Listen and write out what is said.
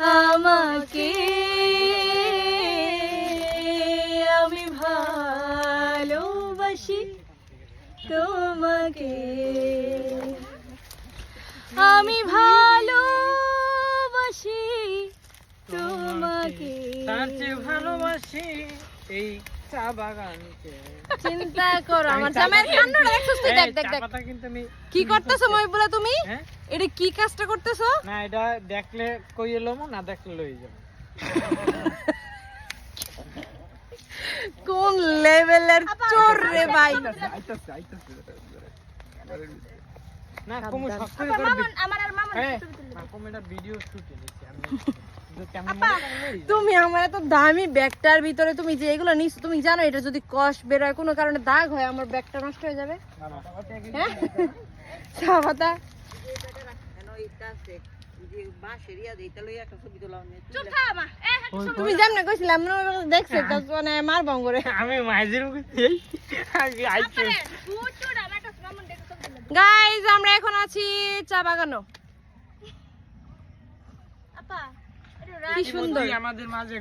আমাকে আমি ভালোবাসি তোমাকে। আমি ভালোবাসি তোমাকে। তার চেয়ে ভালোবাসি এই চা বাগানকে। চিন্তা করো আমার জামাইয়ের কান্নাটা দেখ দেখ দেখ। পাতা কিন্তু আমি কি করতেছো মহিবুলা তুমি? হ্যাঁ? এটা কি কাজটা করতেছো? না এটা দেখলে কই এলো না দেখলে লই যাব। কোন লেভেলের চোর রে ভাই? না কুমু করে না কুমু এটা ভিডিও শুটে আমি। তুমি আমার এত দামি ব্যাগটার ভিতরে তুমি যে এগুলো নিছো তুমি জানো এটা যদি কষ বেরোয় কোনো কারণে দাগ হয় আমার ব্যাগটা নষ্ট হয়ে যাবে? না, না, হ্যাঁ? দেখছে তো। মানে মার আমি গাইজ আমরা এখন আছি চা বাগানো কি সুন্দর। আমাদের মাঝে